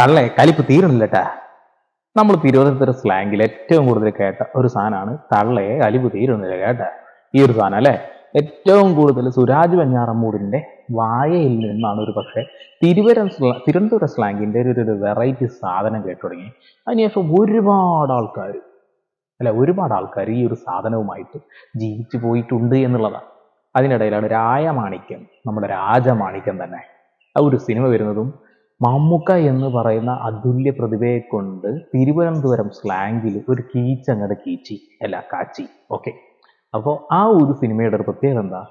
തള്ളേ കലിപ്പ് തീരണില്ലട്ടാ. നമ്മൾ തിരുവനന്തപുരം സ്ലാങ്ങിൽ ഏറ്റവും കൂടുതൽ കേട്ട ഒരു സാധനമാണ് തള്ളയെ കലിപ്പ് തീരുന്നില്ല കേട്ടാ. ഈ ഒരു സാധനം അല്ലേ? ഏറ്റവും കൂടുതൽ സുരാജ് വെഞ്ഞാറമ്മൂടിന്റെ വായയിൽ നിന്നാണ് ഒരു പക്ഷേ തിരുവരം തിരുവനന്തപുരം സ്ലാങ്ങിന്റെ ഒരു ഒരു വെറൈറ്റി സാധനം കേട്ടു തുടങ്ങി. അതിനുശേഷം ഒരുപാട് ആൾക്കാർ അല്ല ഒരുപാട് ആൾക്കാർ ഈ ഒരു സാധനവുമായിട്ട് ജീവിച്ചു പോയിട്ടുണ്ട് എന്നുള്ളതാണ് അതിനിടയിലാണ് രായമാണിക്യം നമ്മുടെ രാജമാണിക്യം തന്നെ. ആ ഒരു സിനിമ വരുന്നതും മമ്മൂക്ക എന്ന് പറയുന്ന അതുല്യ പ്രതിഭയെ കൊണ്ട് തിരുവനന്തപുരം സ്ലാങ്ങിൽ ഒരു കീച്ചങ്ങടെ കീച്ചി അല്ല കാച്ചി. ഓക്കെ അപ്പോൾ ആ ഒരു സിനിമയുടെ ഒരു പ്രത്യേകത എന്താ?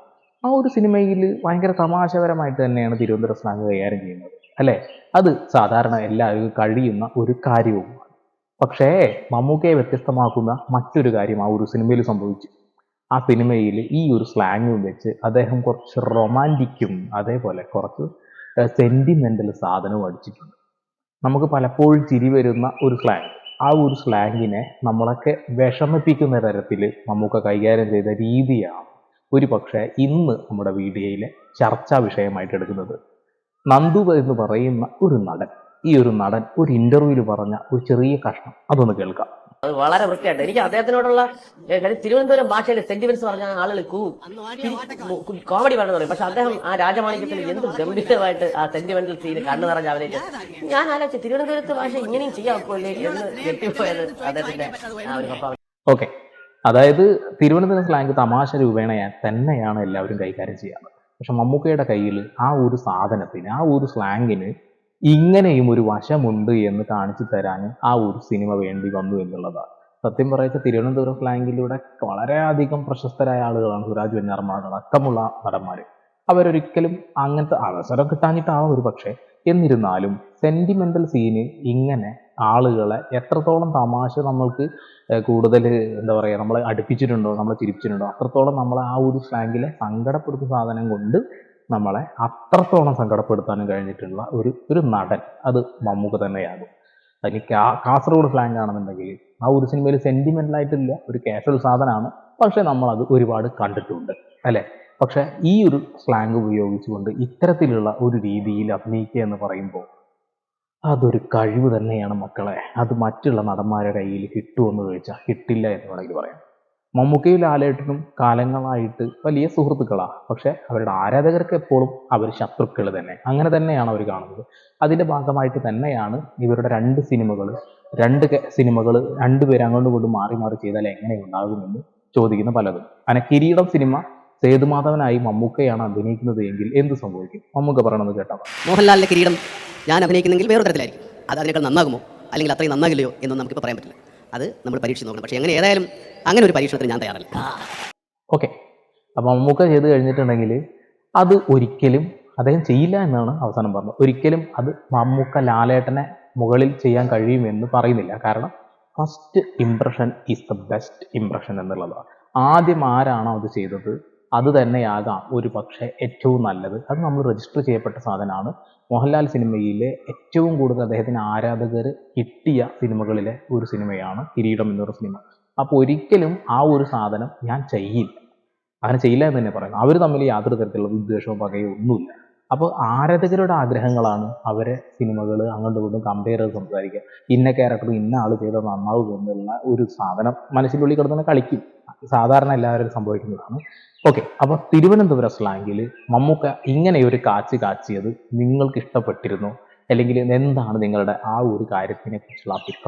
ആ ഒരു സിനിമയിൽ ഭയങ്കര തമാശപരമായിട്ട് തന്നെയാണ് തിരുവനന്തപുരം സ്ലാങ് കൈകാര്യം ചെയ്യുന്നത്. അല്ലേ? അത് സാധാരണ എല്ലാവർക്കും കഴിയുന്ന ഒരു കാര്യവുമാണ്. പക്ഷേ മമ്മൂക്കയെ വ്യത്യസ്തമാക്കുന്ന മറ്റൊരു കാര്യം ആ ഒരു സിനിമയിൽ സംഭവിച്ചു. ആ സിനിമയിൽ ഈ ഒരു സ്ലാങ്ങും വെച്ച് അദ്ദേഹം കുറച്ച് റൊമാന്റിക്കും അതേപോലെ കുറച്ച് സെന്റിമെന്റൽ സാധനവും അടിച്ചിട്ടുണ്ട്. നമുക്ക് പലപ്പോഴും ചിരി വരുന്ന ഒരു സ്ലാങ് ആ ഒരു സ്ലാങ്ങിനെ നമ്മളൊക്കെ വിഷമിപ്പിക്കുന്ന തരത്തിൽ നമുക്ക് കൈകാര്യം ചെയ്ത രീതിയാണ് ഒരു പക്ഷേ ഇന്ന് നമ്മുടെ വീഡിയോയിലെ ചർച്ചാ വിഷയമായിട്ട് എടുക്കുന്നത്. നന്ദു എന്ന് പറയുന്ന ഒരു നടൻ ഈ ഒരു നടൻ ഒരു ഇന്റർവ്യൂവിൽ പറഞ്ഞ ഒരു ചെറിയ കഷ്ണം അതൊന്ന് കേൾക്കാം. അത് വളരെ വൃത്തിയായിട്ട്. എനിക്ക് അദ്ദേഹത്തിനോടുള്ള തിരുവനന്തപുരം ഭാഷയിലെ സെന്റിമെന്റ്സ് പറഞ്ഞ ആളുകൾ കൂ കോമഡി പറഞ്ഞു പറയും. പക്ഷെ അദ്ദേഹം ആ രാജമാണിക്യത്തിൽ എന്ത് ഗംഭീരമായിട്ട് ആ സെന്റിമെന്റൽ സീന് കണ്ണു നിറഞ്ഞ അവരേക്ക് ഞാൻ ആലോചിച്ചു തിരുവനന്തപുരത്ത് ഭാഷ ഇങ്ങനെയും ചെയ്യാൻ ഒക്കില്ലേ എന്ന് ഞെട്ടിപ്പോയത് അദ്ദേഹത്തിന്റെ ആ ഒരു ഓക്കെ. അതായത് തിരുവനന്തപുരം സ്ലാങ് തമാശ രൂപേണ തന്നെയാണ് എല്ലാവരും കൈകാര്യം ചെയ്യാറ് പക്ഷെ മമ്മൂക്കയുടെ കയ്യിൽ ആ ഒരു സാധനത്തിന് ആ ഒരു സ്ലാങ്ങിന് ഇങ്ങനെയും ഒരു വശമുണ്ട് എന്ന് കാണിച്ചു തരാൻ ആ ഒരു സിനിമ വേണ്ടി വന്നു എന്നുള്ളതാണ്. സത്യം പറയച്ച തിരുവനന്തപുരം ഫ്ലാങ്കിലൂടെ വളരെയധികം പ്രശസ്തരായ ആളുകളാണ് സുരാജ് വെഞ്ഞാറമ്മാട് അടക്കമുള്ള നടന്മാർ അവരൊരിക്കലും അങ്ങനത്തെ അവസരം കിട്ടാഞ്ഞിട്ടാണ് ഒരു പക്ഷേ. എന്നിരുന്നാലും സെന്റിമെന്റൽ സീന് ഇങ്ങനെ ആളുകളെ എത്രത്തോളം തമാശ നമ്മൾക്ക് കൂടുതൽ എന്താ പറയുക നമ്മളെ അടുപ്പിച്ചിട്ടുണ്ടോ നമ്മളെ ചിരിപ്പിച്ചിട്ടുണ്ടോ അത്രത്തോളം നമ്മളെ ആ ഒരു സ്ലാങ്ങിലെ സങ്കടപ്പെടുത്തുന്ന സാധനം കൊണ്ട് നമ്മളെ അത്രത്തോളം സങ്കടപ്പെടുത്താനും കഴിഞ്ഞിട്ടുള്ള ഒരു ഒരു നടൻ. അത് മമ്മൂക്ക തന്നെയാകും. അതിന് കാസർഗോഡ് സ്ലാങ് ആണെന്നുണ്ടെങ്കിൽ ആ ഒരു സിനിമയിൽ സെന്റിമെന്റൽ ആയിട്ടില്ല. ഒരു കാഷ്വൽ സാധനമാണ്. പക്ഷെ നമ്മളത് ഒരുപാട് കണ്ടിട്ടുണ്ട്. അല്ലെ? പക്ഷെ ഈ ഒരു സ്ലാങ് ഉപയോഗിച്ചുകൊണ്ട് ഇത്തരത്തിലുള്ള ഒരു രീതിയിൽ അഭിനയിക്കുക എന്ന് പറയുമ്പോൾ അതൊരു കഴിവ് തന്നെയാണ് മക്കളെ. അത് മറ്റുള്ള നടന്മാരുടെ കയ്യിൽ കിട്ടുമെന്ന് ചോദിച്ചാൽ കിട്ടില്ല എന്ന് വേണമെങ്കിൽ പറയാം. മമ്മൂക്കയും ലാലേട്ടനും കാലങ്ങളായിട്ട് വലിയ സുഹൃത്തുക്കളാണ് പക്ഷെ അവരുടെ ആരാധകർക്ക് എപ്പോഴും അവർ ശത്രുക്കൾ തന്നെ. അങ്ങനെ തന്നെയാണ് അവർ കാണുന്നത്. അതിന്റെ ഭാഗമായിട്ട് തന്നെയാണ് ഇവരുടെ രണ്ട് സിനിമകൾ രണ്ട് സിനിമകൾ രണ്ടുപേരും അങ്ങോട്ടും ഇങ്ങോട്ടും മാറി മാറി ചെയ്താൽ എങ്ങനെ ഉണ്ടാകുമെന്ന് ചോദിക്കുന്ന പലതും. അങ്ങനെ കിരീടം സിനിമ സേതുമാധവനായി മമ്മൂക്കയാണ് അഭിനയിക്കുന്നത് എങ്കിൽ എന്ത് സംഭവിക്കും? മമ്മൂക്ക പറയണമെന്ന് കേട്ടോ. മോഹൻലാലിന്റെ കിരീടം ഞാൻ അഭിനയിക്കുന്നെങ്കിൽ വേറെ തരത്തിലായിരിക്കും. അത് അതിനേക്കാൾ നന്നാകുമോ? അല്ലെങ്കിൽ അത്രയും നന്നാകില്ലയോ എന്നൊന്നും നമുക്കിപ്പോൾ പറയാൻ പറ്റില്ല. അത് നമ്മൾ പരീക്ഷിച്ച് നോക്കണം. പക്ഷേ അങ്ങനെ ഏതായാലും അങ്ങനെ ഒരു പരീക്ഷണത്തിന് ഞാൻ തയ്യാറല്ല. ഓക്കെ. അപ്പോൾ മമ്മൂക്ക ചെയ്ത് കഴിഞ്ഞിട്ടുണ്ടെങ്കിൽ അത് ഒരിക്കലും അദ്ദേഹം ചെയ്യില്ല എന്നാണ് അവസാനം പറഞ്ഞത്. ഒരിക്കലും അത് മമ്മൂക്ക ലാലേട്ടനെ മുകളിൽ ചെയ്യാൻ കഴിയുമെന്ന് പറയുന്നില്ല. കാരണം first impression is the best impression എന്നുള്ളതാണ്. ആദ്യം ആരാണോ അത് ചെയ്തത്? അത് തന്നെയാകാം ഒരു പക്ഷേ ഏറ്റവും നല്ലത്. അത് നമ്മൾ രജിസ്റ്റർ ചെയ്യപ്പെട്ട സാധനമാണ്. മോഹൻലാൽ സിനിമയിലെ ഏറ്റവും കൂടുതൽ അദ്ദേഹത്തിന് ആരാധകർ കിട്ടിയ സിനിമകളിലെ ഒരു സിനിമയാണ് കിരീടം എന്നൊരു സിനിമ. അപ്പോൾ ഒരിക്കലും ആ ഒരു സാധനം ഞാൻ ചെയ്യില്ല. അങ്ങനെ ചെയ്യില്ല എന്ന് തന്നെ പറയുന്നു അവർ തമ്മിൽ യാതൊരു തരത്തിലുള്ള ഉദ്ദേശവും പകയോ ഒന്നുമില്ല. അപ്പോൾ ആരാധകരുടെ ആഗ്രഹങ്ങളാണ് അവരെ സിനിമകൾ അങ്ങോട്ടും ഇങ്ങോട്ടും കമ്പയർ ചെയ്ത് സംസാരിക്കുക. ഇന്ന ക്യാരക്ടർ ഇന്ന ആൾ ചെയ്ത നന്നാവും എന്നുള്ള ഒരു സാധനം മനസ്സിനുള്ളിൽ കിടന്നു കളിക്കും. സാധാരണ എല്ലാവരും സംഭവിക്കുന്നതാണ്. ഓക്കെ അപ്പോൾ തിരുവനന്തപുരം സ്ലാങ്ങിൽ മമ്മൂക്ക ഇങ്ങനെ ഒരു കാച്ചി കാച്ചിയത് നിങ്ങൾക്ക് ഇഷ്ടപ്പെട്ടിരുന്നു അല്ലെങ്കിൽ എന്താണ് നിങ്ങളുടെ ആ ഒരു കാര്യത്തിനെ കുറിച്ചുള്ള അഭിപ്രായം?